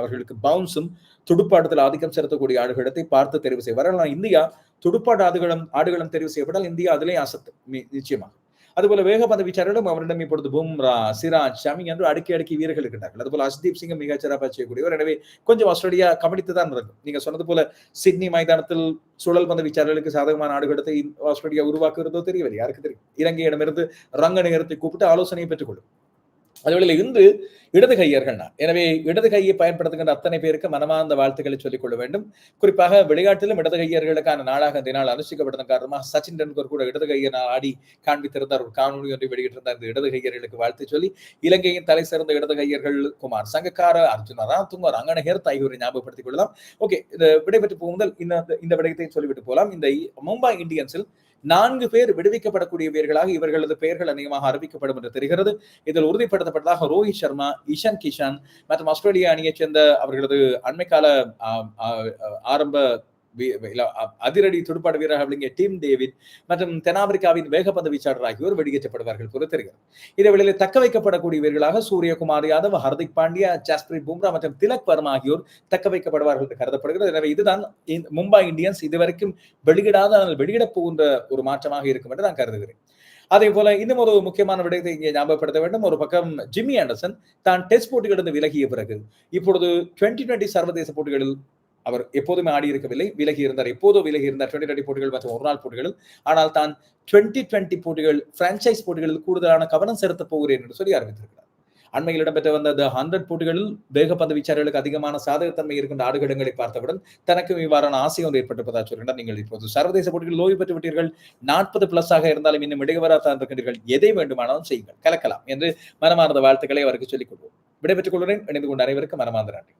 அவர்களுக்கு பவுன்ஸும் துடுப்பாட்டத்தில் ஆதிக்கம் செலுத்தக்கூடிய ஆடுகளத்தை பார்த்து தெரிவு செய்வார். ஆனால் இந்தியா துடுப்பாட்டு ஆடுகளும் ஆடுகளும் தெரிவு செய்யப்பட்டால் இந்தியா அதிலே அசத்து நிச்சயமாக. அதுபோல வேகப்பந்து வீச்சாளர்களும் அவரிடம் இப்பொழுது பும்ரா சிராஜ் ஷமி என்று அடுக்கி அடுக்கி வீரர்கள் இருக்கிறார்கள் அதுபோல அஸ்தீப் சிங்கும் மிகச் சிறப்பாக செய்யக்கூடியவர் எனவே கொஞ்சம் ஆஸ்திரேலியா கவனித்து தான் இருக்கும் நீங்க சொன்னது போல சிட்னி மைதானத்தில் சுழல் பந்து வீச்சாளர்களுக்கு சாதகமான ஆடுகளத்தை ஆஸ்திரேலியா உருவாக்குகிறதோ தெரியவில்லை. யாருக்கு தெரியும்? இலங்கையிடமிருந்து ரங்க நேரத்தை கூப்பிட்டு ஆலோசனையை பெற்றுக்கொள்ளும். அதுவேளை இன்று இடது கையர்கள் தான் எனவே இடது கையை பயன்படுத்துகின்ற அத்தனை பேருக்கு மனமார்ந்த வாழ்த்துக்களை சொல்லிக் கொள்ள வேண்டும். குறிப்பாக விளையாட்டிலும் இடது கையர்களுக்கான நாளாக இந்த நாள் அனுஷ்டிக்கப்பட்டதன் காரணமாக சச்சின் டெண்டுல்கர் கூட இடது கையை ஆடி காண்பித்திருந்தார். ஒரு காணொலி ஒன்றை வெளியிட்டிருந்தார். இந்த இடது கையர்களுக்கு வாழ்த்து சொல்லி இலங்கையின் தலை சிறந்த இடது கையர்கள் குமார் சங்கக்கார அர்ஜுன ராத்துங்கர் அங்கன ஹேர்த் ஆகியோரை ஞாபகப்படுத்திக் கொள்ளலாம். ஓகே இந்த விடைபெற்று போகுதல் இந்த இந்த விடயத்தை சொல்லிவிட்டு போகலாம். இந்த மும்பை இந்தியன்ஸில் நான்கு பேர் விடுவிக்கப்படக்கூடிய வீரர்களாக இவர்களது பெயர்கள் அநேகமாக அறிவிக்கப்படும் என்று தெரிகிறது. இதில் உறுதிப்படுத்தப்பட்டதாக ரோஹித் சர்மா இஷான் கிஷான் மற்றும் ஆஸ்திரேலியா அணியைச் சேர்ந்த அவர்களது அண்மைக்கால ஆரம்ப அதிரடி துடுப்பாடு வீரராக விளங்கிய டீம் டேவிட் மற்றும் தென்னாப்பிரிக்காவின் வேகப்பந்து வீச்சாளர் ஆகியோர் வெளியேற்றப்படுவார்கள் பொறுத்திருக்கிறது இதே வேளையில் தக்க வைக்கப்படக்கூடிய வீரர்களாக சூரியகுமார் யாதவ் ஹர்திக் பாண்டியா ஜாஸ்பிரி பும்ரா மற்றும் திலக் வர்மா ஆகியோர் தக்க வைக்கப்படுவார்கள் என்று கருதப்படுகிறது. எனவே இதுதான் மும்பை இந்தியன்ஸ் இதுவரைக்கும் வெளியிடாத ஆனால் வெளியிடப் போகின்ற ஒரு மாற்றமாக இருக்கும் என்று நான் கருதுகிறேன். அதே போல இன்னும் ஒரு முக்கியமான விடயத்தை இங்கே ஞாபகப்படுத்த வேண்டும். ஒரு பக்கம் ஜிம்மி ஆண்டர்சன் தான் டெஸ்ட் போட்டிகளிலிருந்து விலகிய பிறகு இப்பொழுது டுவெண்டி டுவெண்டி சர்வதேச போட்டிகளில் அவர் எப்போதுமே ஆடி இருக்கவில்லை விலகி இருந்தார். எப்போதோ விலகி இருந்தார். டுவெண்டி டுவெண்டி போட்டிகள் மற்றும் ஒரு நாள் போட்டிகள் ஆனால் தான் டுவெண்டி டுவெண்டி போட்டிகள் பிரான்சைஸ் போட்டிகளில் கூடுதலான கவனம் செலுத்த போகிறேன் என்று சொல்லி அறிவித்திருக்கிறார். அண்மையில் இடம்பெற்ற வந்த த ஹண்ட்ரட் போட்டிகளில் வேகப்பந்து வீச்சாளர்களுக்கு அதிகமான சாதகத்தன்மை இருக்கின்ற ஆடுகளங்களை பார்த்தவுடன் தனக்கும் இவ்வாறான ஆசை ஒன்று ஏற்பட்டிருப்பதாக சொல்கின்றார் நீங்கள் இப்போது சர்வதேச போட்டிகளில் ஓய்வு பெற்று விட்டீர்கள். நாற்பது பிளஸ் ஆக இருந்தாலும் இன்னும் இடைவராத்தான் இருக்கின்றீர்கள். எதை வேண்டுமானாலும் செய்யுங்கள். கலக்கலாம் என்று மனமார்ந்த வாழ்த்துக்களை அவருக்கு சொல்லிக் கொள்வோம். விடைபெற்றுக் கொள்கிறேன். இணைந்து கொண்ட அனைவருக்கு மனமார்ந்த நன்றி.